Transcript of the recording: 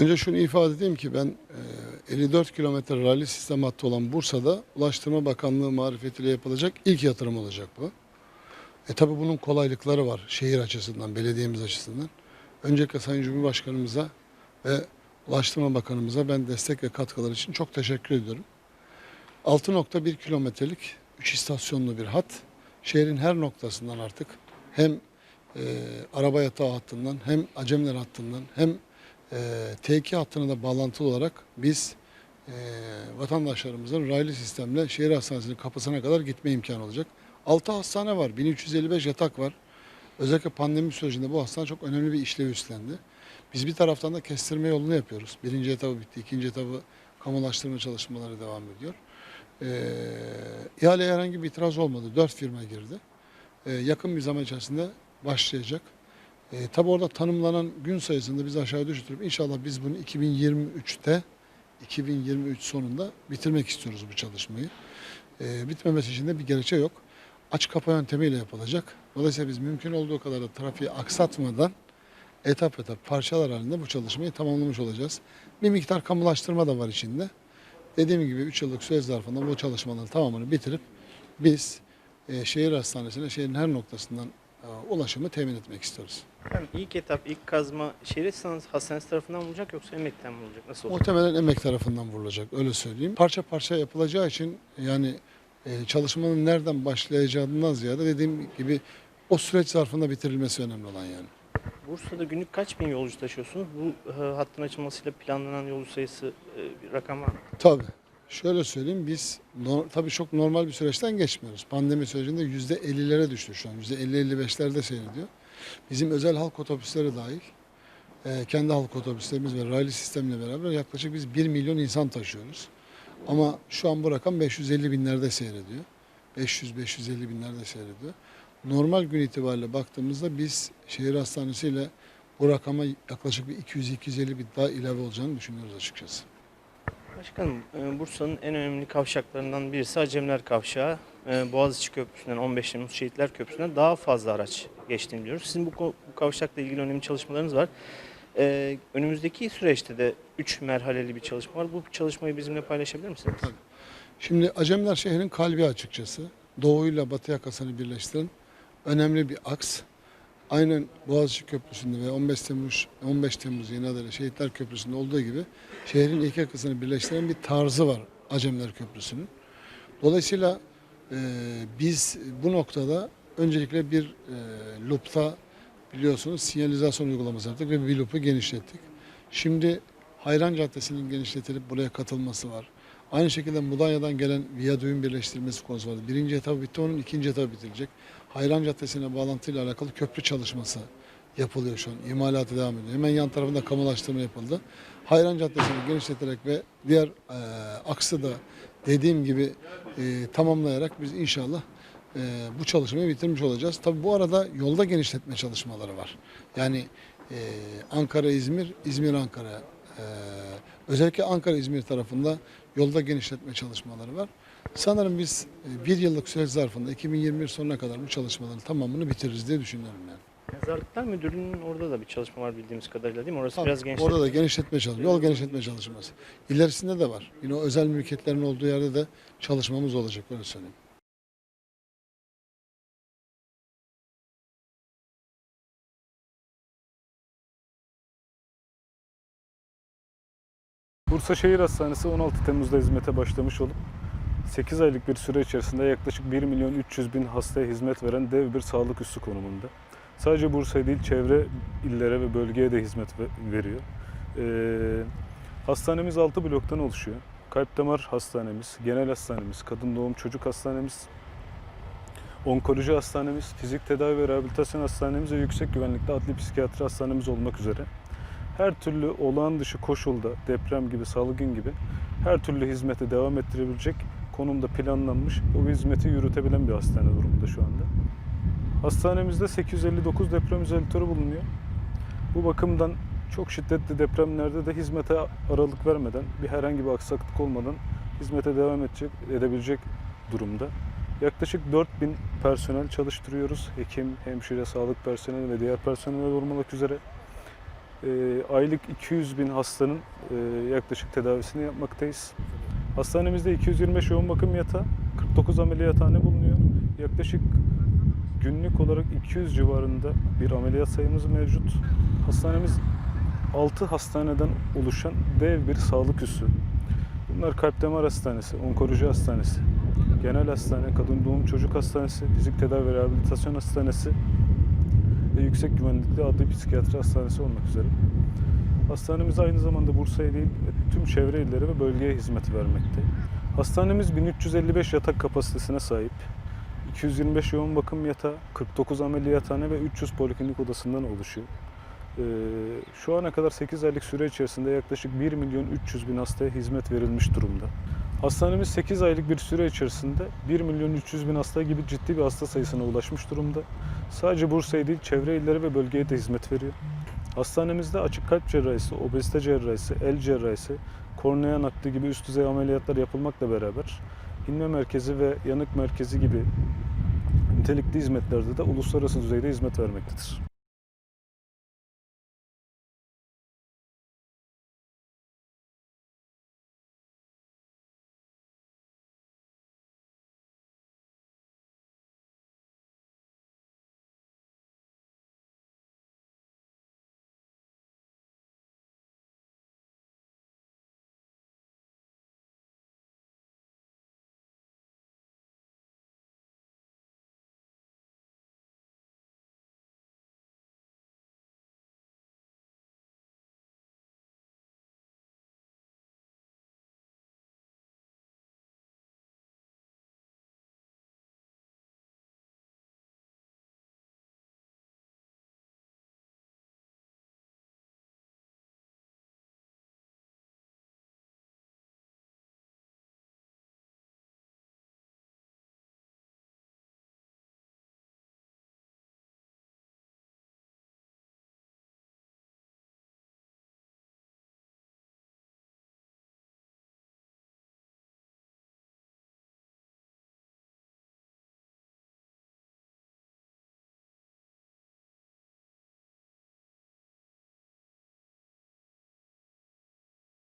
Önce şunu ifade edeyim ki ben e, 54 kilometre rally sistem hattı olan Bursa'da Ulaştırma Bakanlığı marifetiyle yapılacak ilk yatırım olacak bu. E tabi bunun kolaylıkları var şehir açısından, belediyemiz açısından. Öncelikle Sayın Cumhurbaşkanımıza ve Ulaştırma Bakanımıza ben destek ve katkıları için çok teşekkür ediyorum. 6.1 kilometrelik 3 istasyonlu bir hat. Şehrin her noktasından artık hem e, araba yatağı hattından hem Acemler hattından hem e, T2 hattına da bağlantılı olarak biz e, vatandaşlarımızın raylı sistemle şehir hastanesinin kapısına kadar gitme imkanı olacak. 6 hastane var, 1355 yatak var. Özellikle pandemi sürecinde bu hastane çok önemli bir işlev üstlendi. Biz bir taraftan da kestirme yolunu yapıyoruz. Birinci etabı bitti, ikinci etabı kamulaştırma çalışmaları devam ediyor. Ee, ihaleye herhangi bir itiraz olmadı. Dört firma girdi. Ee, yakın bir zaman içerisinde başlayacak. Ee, tabii orada tanımlanan gün sayısını biz aşağı düşürüp inşallah biz bunu 2023'te 2023 sonunda bitirmek istiyoruz bu çalışmayı. Ee, bitmemesi için de bir gerekçe yok. Aç kapa yöntemiyle yapılacak. Dolayısıyla biz mümkün olduğu kadar da trafiği aksatmadan etap etap parçalar halinde bu çalışmayı tamamlamış olacağız. Bir miktar kamulaştırma da var içinde. Dediğim gibi 3 yıllık süre zarfında bu çalışmaların tamamını bitirip biz e, şehir hastanesine şehrin her noktasından e, ulaşımı temin etmek istiyoruz. Efendim ilk etap, ilk kazma şehir hastanesi, hastanesi tarafından mı olacak yoksa emekten mi olacak? Nasıl olacak? Muhtemelen emek tarafından vurulacak öyle söyleyeyim. Parça parça yapılacağı için yani e, çalışmanın nereden başlayacağından ziyade dediğim gibi o süreç zarfında bitirilmesi önemli olan yani. Bursa'da günlük kaç bin yolcu taşıyorsunuz? Bu e, hattın açılmasıyla planlanan yolcu sayısı e, bir rakam var mı? Tabii. Şöyle söyleyeyim biz no, tabii çok normal bir süreçten geçmiyoruz. Pandemi sürecinde yüzde 50'lere düştü şu an. Yüzde 50-55'lerde seyrediyor. Bizim özel halk otobüsleri dahil e, kendi halk otobüslerimiz ve raylı sistemle beraber yaklaşık biz 1 milyon insan taşıyoruz. Ama şu an bu rakam 550 binlerde seyrediyor. 500-550 binlerde seyrediyor. Normal gün itibariyle baktığımızda biz şehir hastanesiyle bu rakama yaklaşık bir 200-250 bin daha ilave olacağını düşünüyoruz açıkçası. Başkanım, e, Bursa'nın en önemli kavşaklarından birisi Acemler Kavşağı. E, Boğaziçi Köprüsü'nden 15 Temmuz Şehitler Köprüsü'nden daha fazla araç geçtiğini biliyoruz. Sizin bu, bu kavşakla ilgili önemli çalışmalarınız var. E, önümüzdeki süreçte de 3 merhaleli bir çalışma var. Bu çalışmayı bizimle paylaşabilir misiniz? Tabii. Şimdi Acemler şehrin kalbi açıkçası. Doğuyla batı yakasını birleştiren önemli bir aks. Aynen Boğaziçi Köprüsü'nde ve 15 Temmuz 15 Temmuz adıyla Şehitler Köprüsü'nde olduğu gibi şehrin iki yakasını birleştiren bir tarzı var Acemler Köprüsü'nün. Dolayısıyla e, biz bu noktada öncelikle bir e, loop'ta biliyorsunuz sinyalizasyon uygulaması yaptık ve bir loop'u genişlettik. Şimdi Hayran Caddesi'nin genişletilip buraya katılması var. Aynı şekilde Mudanya'dan gelen viyadüğün birleştirilmesi konusu vardı. Birinci etabı bitti, onun ikinci etabı bitirecek. Hayran Caddesi'ne bağlantıyla alakalı köprü çalışması yapılıyor şu an. İmalatı devam ediyor. Hemen yan tarafında kamulaştırma yapıldı. Hayran Caddesi'ni genişleterek ve diğer e, aksı da dediğim gibi e, tamamlayarak biz inşallah e, bu çalışmayı bitirmiş olacağız. Tabii bu arada yolda genişletme çalışmaları var. Yani e, Ankara-İzmir, İzmir-Ankara e, özellikle Ankara-İzmir tarafında yolda genişletme çalışmaları var. Sanırım biz e, bir yıllık süreç zarfında 2021 sonuna kadar bu çalışmaların tamamını bitiririz diye düşünüyorum yani. Yazarlıklar Müdürlüğü'nün orada da bir çalışma var bildiğimiz kadarıyla değil mi? Orası Tabii, biraz genç. Orada da genişletme çalışması, yol genişletme çalışması. İlerisinde de var. Yine o özel mülkiyetlerin olduğu yerde de çalışmamız olacak böyle söyleyeyim. Bursa Şehir Hastanesi 16 Temmuz'da hizmete başlamış olup 8 aylık bir süre içerisinde yaklaşık 1 milyon 300 bin hastaya hizmet veren dev bir sağlık üssü konumunda. Sadece Bursa'ya değil çevre illere ve bölgeye de hizmet ve- veriyor. Ee, hastanemiz 6 bloktan oluşuyor. Kalp damar hastanemiz, genel hastanemiz, kadın doğum çocuk hastanemiz, onkoloji hastanemiz, fizik tedavi ve rehabilitasyon hastanemiz ve yüksek güvenlikli adli psikiyatri hastanemiz olmak üzere her türlü olağan dışı koşulda deprem gibi, salgın gibi her türlü hizmeti devam ettirebilecek konumda planlanmış o hizmeti yürütebilen bir hastane durumunda şu anda. Hastanemizde 859 deprem izolatörü bulunuyor. Bu bakımdan çok şiddetli depremlerde de hizmete aralık vermeden, bir herhangi bir aksaklık olmadan hizmete devam edecek, edebilecek durumda. Yaklaşık 4000 personel çalıştırıyoruz. Hekim, hemşire, sağlık personeli ve diğer personel olmak üzere. Ee, aylık 200 bin hastanın e, yaklaşık tedavisini yapmaktayız. Hastanemizde 225 yoğun bakım yatağı, 49 ameliyathane bulunuyor. Yaklaşık günlük olarak 200 civarında bir ameliyat sayımız mevcut. Hastanemiz 6 hastaneden oluşan dev bir sağlık üssü. Bunlar kalp damar hastanesi, onkoloji hastanesi, genel hastane, kadın doğum çocuk hastanesi, fizik tedavi rehabilitasyon hastanesi ve yüksek güvenlikli adli psikiyatri hastanesi olmak üzere. Hastanemiz aynı zamanda Bursa'ya değil tüm çevre illere ve bölgeye hizmet vermekte. Hastanemiz 1355 yatak kapasitesine sahip. 225 yoğun bakım yatağı, 49 ameliyathane ve 300 poliklinik odasından oluşuyor. Ee, şu ana kadar 8 aylık süre içerisinde yaklaşık 1 milyon 300 bin hastaya hizmet verilmiş durumda. Hastanemiz 8 aylık bir süre içerisinde 1 milyon 300 bin hasta gibi ciddi bir hasta sayısına ulaşmış durumda. Sadece Bursa'ya değil çevre illere ve bölgeye de hizmet veriyor. Hastanemizde açık kalp cerrahisi, obezite cerrahisi, el cerrahisi, kornea nakli gibi üst düzey ameliyatlar yapılmakla beraber inme merkezi ve yanık merkezi gibi nitelikli hizmetlerde de uluslararası düzeyde hizmet vermektedir.